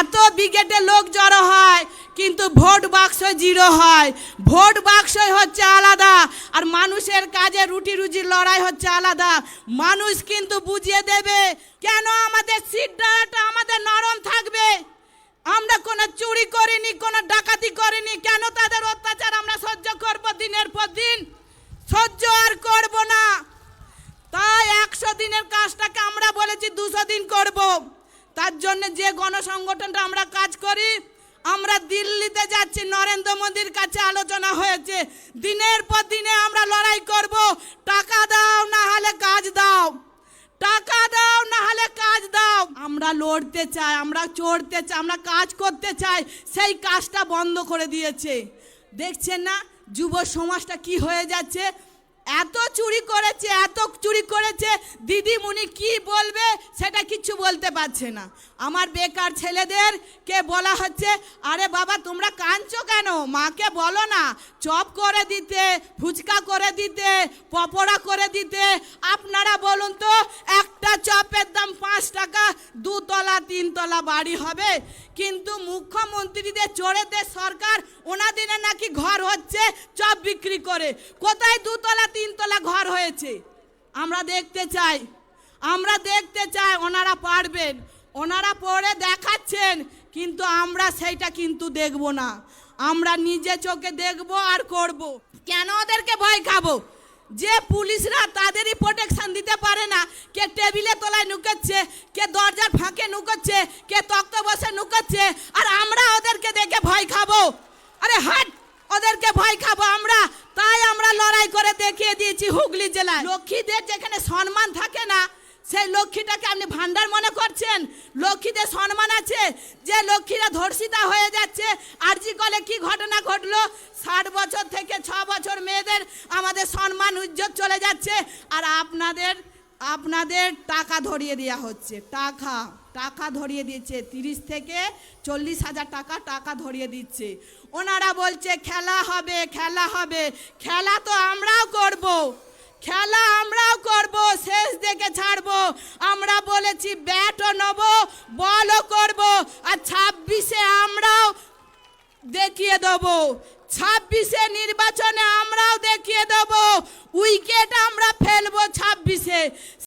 এত ব্রিগেডে লোক জড়ো হয়, কিন্তু ভোট বাক্স জিরো হয়। ভোট বাক্সই হচ্ছে আলাদা, আর মানুষের কাজে রুটি রুজির লড়াই হচ্ছে আলাদা। মানুষ কিন্তু বুঝিয়ে দেবে, কেন আমাদের সিট ডালাটা আমাদের নরম থাকবে? আমরা কোনো চুরি করিনি, কোনো ডাকাতি করিনি, কেন তাদের অত্যাচার আমরা সহ্য করব দিনের পর দিন? সহ্য আর করব না। তাই একশো দিনের কাজটাকে আমরা বলেছি দুশো দিন করব। তার জন্য যে গণসংগঠনটা আমরা কাজ করি, আমরা দিল্লিতে যাচ্ছি, নরেন্দ্র মোদীর কাছে আলোচনা হয়েছে। দিনের পর দিনে আমরা লড়াই করব, টাকা দাও না হলে কাজ দাও। টাকা দাও না হলে কাজ দাও। আমরা লড়তে চাই, আমরা চড়তে চাই, আমরা কাজ করতে চাই, সেই কাজটা বন্ধ করে দিয়েছে। দেখছেন না, যুব সমাজটা কি হয়ে যাচ্ছে? এত চুরি করেছে, এত চুরি করেছে, দিদিমণি কি বলবে সেটা কিছু বলতে পারছে না। আমার বেকার ছেলেদের কে বলা হচ্ছে, আরে বাবা, তোমরা কাঁদছো কেন? মাকে বলো না। চপ করে দিতে, ফুচকা করে দিতে পপড়া করে দিতে, আপনারা বলুন তো একটা চপের দাম পাঁচ টাকা দুতলা তিনতলা বাড়ি হবে। কিন্তু মুখ্যমন্ত্রীদের চোরেদের সরকার ওনাদের নাকি ঘর হচ্ছে চপ বিক্রি করে। কোথায় দুতলা তিনতলা ঘর হয়েছে? আমরা দেখতে চাই। আমরা দেখতে চাই ওনারা পারবেন। ওনারা পড়ে দেখাচ্ছেন, কিন্তু আমরা সেইটা কিন্তু দেখব না। আমরা নিজে চোখে দেখব আর করব। কেন ওদেরকে ভয় খাব? যে পুলিশরা তাদেরই প্রোটেকশন দিতে পারে না, কে টেবিলে তলায় নুকাচ্ছে, কে দরজার ফাঁকে নুকাচ্ছে, কে তক্ত বসে নুকাচ্ছে, আর আমরা ওদেরকে দেখে ভয় খাব। আরে হাট, ওদেরকে ভয় খাব আমরা। তাই আমরা লড়াই করে দেখিয়ে দিয়েছি হুগলি জেলায়। লক্ষ্মীদের যেখানে সম্মান থাকে না, সেই লক্ষ্মীটাকে আপনি ভান্ডার মনে করছেন? লক্ষ্মীদের সম্মান আছে? যে লক্ষ্মীরা ধর্ষিতা হয়ে যাচ্ছে, আর জি কলে কি ঘটনা ঘটলো? ষাট বছর থেকে ছ বছর মেয়েদের আমাদের সম্মান উজ্জ্বল চলে যাচ্ছে। আর আপনাদের আপনাদের টাকা ধরিয়ে দেওয়া হচ্ছে। টাকা টাকা ধরিয়ে দিচ্ছে। তিরিশ থেকে চল্লিশ হাজার টাকা টাকা ধরিয়ে দিচ্ছে। ওনারা বলছে, খেলা হবে খেলা হবে। খেলা তো আমরাও করব। খেলা আমরাও করব, শেষ দেখে ছাড়বো। আমরা বলেছি, ব্যাটও নেব, বলও করব। আর ছাব্বিশে আমরাও দেখিয়ে দেবো। ছাব্বিশে নির্বাচনে আমরাও দেখিয়ে দেবো। উইকেট আমরা